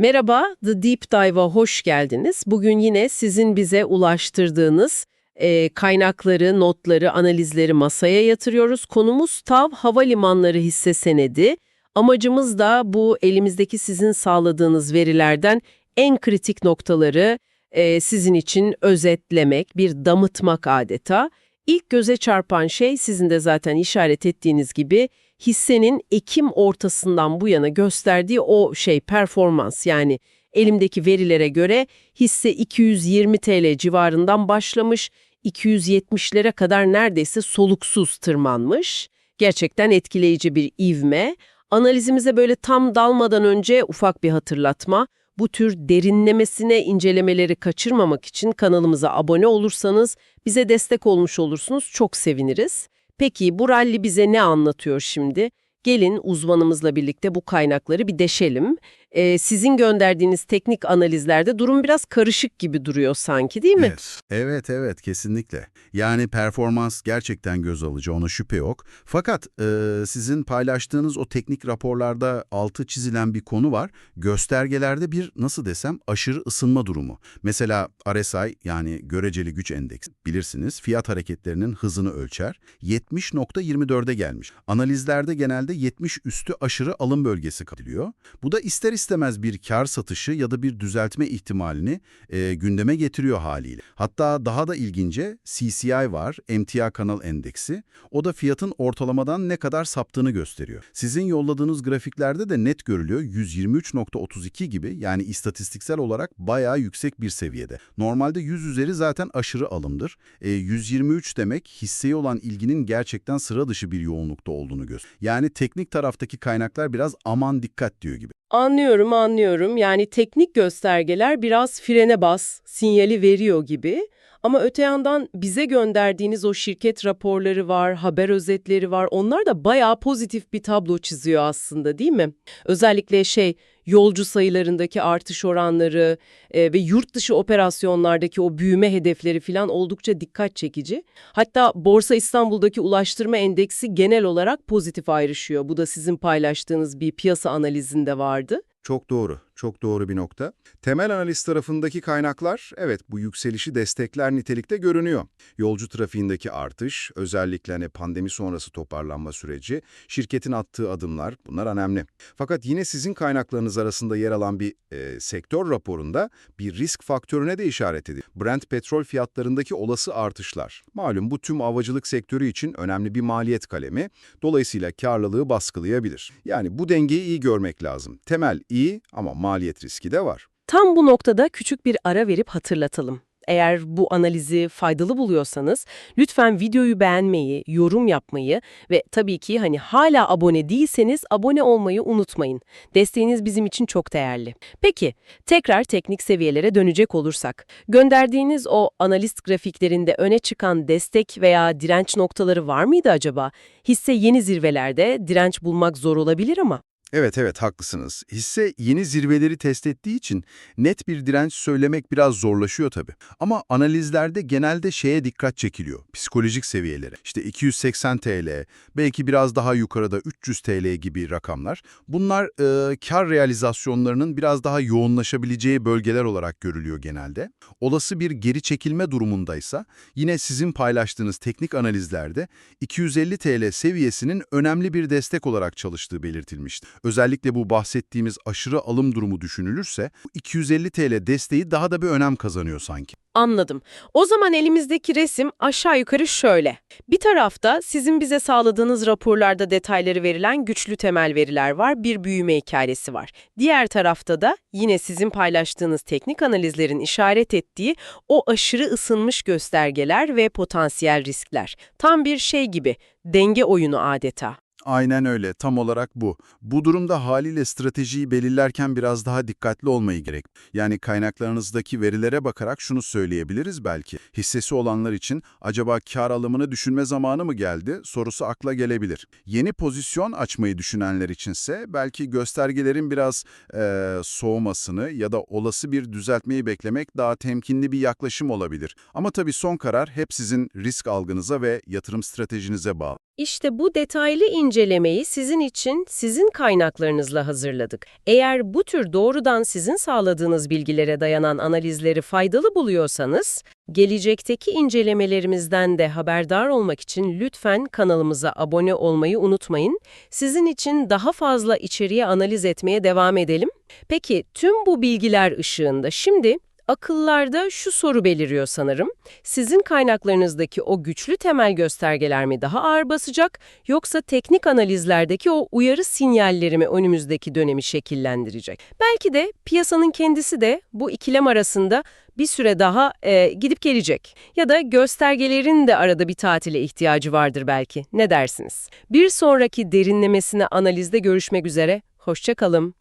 Merhaba, The Deep Dive'a hoş geldiniz. Bugün yine sizin bize ulaştırdığınız e, kaynakları, notları, analizleri masaya yatırıyoruz. Konumuz TAV Havalimanları hisse senedi. Amacımız da bu elimizdeki sizin sağladığınız verilerden en kritik noktaları e, sizin için özetlemek, bir damıtmak adeta. İlk göze çarpan şey sizin de zaten işaret ettiğiniz gibi hissenin Ekim ortasından bu yana gösterdiği o şey performans yani elimdeki verilere göre hisse 220 TL civarından başlamış 270'lere kadar neredeyse soluksuz tırmanmış. Gerçekten etkileyici bir ivme. Analizimize böyle tam dalmadan önce ufak bir hatırlatma. Bu tür derinlemesine incelemeleri kaçırmamak için kanalımıza abone olursanız bize destek olmuş olursunuz. Çok seviniriz. Peki bu ralli bize ne anlatıyor şimdi? Gelin uzmanımızla birlikte bu kaynakları bir deşelim. Ee, sizin gönderdiğiniz teknik analizlerde durum biraz karışık gibi duruyor sanki değil mi? Evet, evet, evet kesinlikle. Yani performans gerçekten göz alıcı, ona şüphe yok. Fakat e, sizin paylaştığınız o teknik raporlarda altı çizilen bir konu var. Göstergelerde bir, nasıl desem, aşırı ısınma durumu. Mesela RSI yani göreceli güç endeksi bilirsiniz fiyat hareketlerinin hızını ölçer. 70.24'e gelmiş. Analizlerde genelde 70 üstü aşırı alım bölgesi katılıyor. Bu da ister istemez bir kar satışı ya da bir düzeltme ihtimalini e, gündeme getiriyor haliyle. Hatta daha da ilgince CCI var, emtia kanal endeksi. O da fiyatın ortalamadan ne kadar saptığını gösteriyor. Sizin yolladığınız grafiklerde de net görülüyor 123.32 gibi yani istatistiksel olarak bayağı yüksek bir seviyede. Normalde 100 üzeri zaten aşırı alımdır. E, 123 demek hisseye olan ilginin gerçekten sıra dışı bir yoğunlukta olduğunu gösteriyor. Yani teknik taraftaki kaynaklar biraz aman dikkat diyor gibi. Anlıyorum, anlıyorum. Yani teknik göstergeler biraz frene bas, sinyali veriyor gibi. Ama öte yandan bize gönderdiğiniz o şirket raporları var, haber özetleri var. Onlar da bayağı pozitif bir tablo çiziyor aslında değil mi? Özellikle şey yolcu sayılarındaki artış oranları e, ve yurt dışı operasyonlardaki o büyüme hedefleri falan oldukça dikkat çekici. Hatta Borsa İstanbul'daki ulaştırma endeksi genel olarak pozitif ayrışıyor. Bu da sizin paylaştığınız bir piyasa analizinde vardı. Çok doğru, çok doğru bir nokta. Temel analiz tarafındaki kaynaklar, evet bu yükselişi destekler nitelikte görünüyor. Yolcu trafiğindeki artış, özellikle hani pandemi sonrası toparlanma süreci, şirketin attığı adımlar bunlar önemli. Fakat yine sizin kaynaklarınız arasında yer alan bir e, sektör raporunda bir risk faktörüne de işaret edildi. Brent petrol fiyatlarındaki olası artışlar. Malum bu tüm havacılık sektörü için önemli bir maliyet kalemi. Dolayısıyla karlılığı baskılayabilir. Yani bu dengeyi iyi görmek lazım. Temel iyi ama maliyet riski de var. Tam bu noktada küçük bir ara verip hatırlatalım. Eğer bu analizi faydalı buluyorsanız lütfen videoyu beğenmeyi, yorum yapmayı ve tabii ki hani hala abone değilseniz abone olmayı unutmayın. Desteğiniz bizim için çok değerli. Peki, tekrar teknik seviyelere dönecek olursak, gönderdiğiniz o analist grafiklerinde öne çıkan destek veya direnç noktaları var mıydı acaba? Hisse yeni zirvelerde direnç bulmak zor olabilir ama. Evet evet haklısınız. Hisse yeni zirveleri test ettiği için net bir direnç söylemek biraz zorlaşıyor tabii. Ama analizlerde genelde şeye dikkat çekiliyor. Psikolojik seviyelere. İşte 280 TL, belki biraz daha yukarıda 300 TL gibi rakamlar. Bunlar e, kar realizasyonlarının biraz daha yoğunlaşabileceği bölgeler olarak görülüyor genelde. Olası bir geri çekilme durumundaysa yine sizin paylaştığınız teknik analizlerde 250 TL seviyesinin önemli bir destek olarak çalıştığı belirtilmişti. Özellikle bu bahsettiğimiz aşırı alım durumu düşünülürse 250 TL desteği daha da bir önem kazanıyor sanki. Anladım. O zaman elimizdeki resim aşağı yukarı şöyle. Bir tarafta sizin bize sağladığınız raporlarda detayları verilen güçlü temel veriler var, bir büyüme hikayesi var. Diğer tarafta da yine sizin paylaştığınız teknik analizlerin işaret ettiği o aşırı ısınmış göstergeler ve potansiyel riskler. Tam bir şey gibi, denge oyunu adeta. Aynen öyle, tam olarak bu. Bu durumda haliyle stratejiyi belirlerken biraz daha dikkatli olmayı gerek. Yani kaynaklarınızdaki verilere bakarak şunu söyleyebiliriz belki. Hissesi olanlar için acaba kar alımını düşünme zamanı mı geldi sorusu akla gelebilir. Yeni pozisyon açmayı düşünenler içinse belki göstergelerin biraz eee, soğumasını ya da olası bir düzeltmeyi beklemek daha temkinli bir yaklaşım olabilir. Ama tabii son karar hep sizin risk algınıza ve yatırım stratejinize bağlı. İşte bu detaylı incelemeyi sizin için sizin kaynaklarınızla hazırladık. Eğer bu tür doğrudan sizin sağladığınız bilgilere dayanan analizleri faydalı buluyorsanız, gelecekteki incelemelerimizden de haberdar olmak için lütfen kanalımıza abone olmayı unutmayın. Sizin için daha fazla içeriği analiz etmeye devam edelim. Peki tüm bu bilgiler ışığında şimdi akıllarda şu soru beliriyor sanırım. Sizin kaynaklarınızdaki o güçlü temel göstergeler mi daha ağır basacak yoksa teknik analizlerdeki o uyarı sinyalleri mi önümüzdeki dönemi şekillendirecek? Belki de piyasanın kendisi de bu ikilem arasında bir süre daha e, gidip gelecek. Ya da göstergelerin de arada bir tatile ihtiyacı vardır belki. Ne dersiniz? Bir sonraki derinlemesine analizde görüşmek üzere. Hoşça kalın.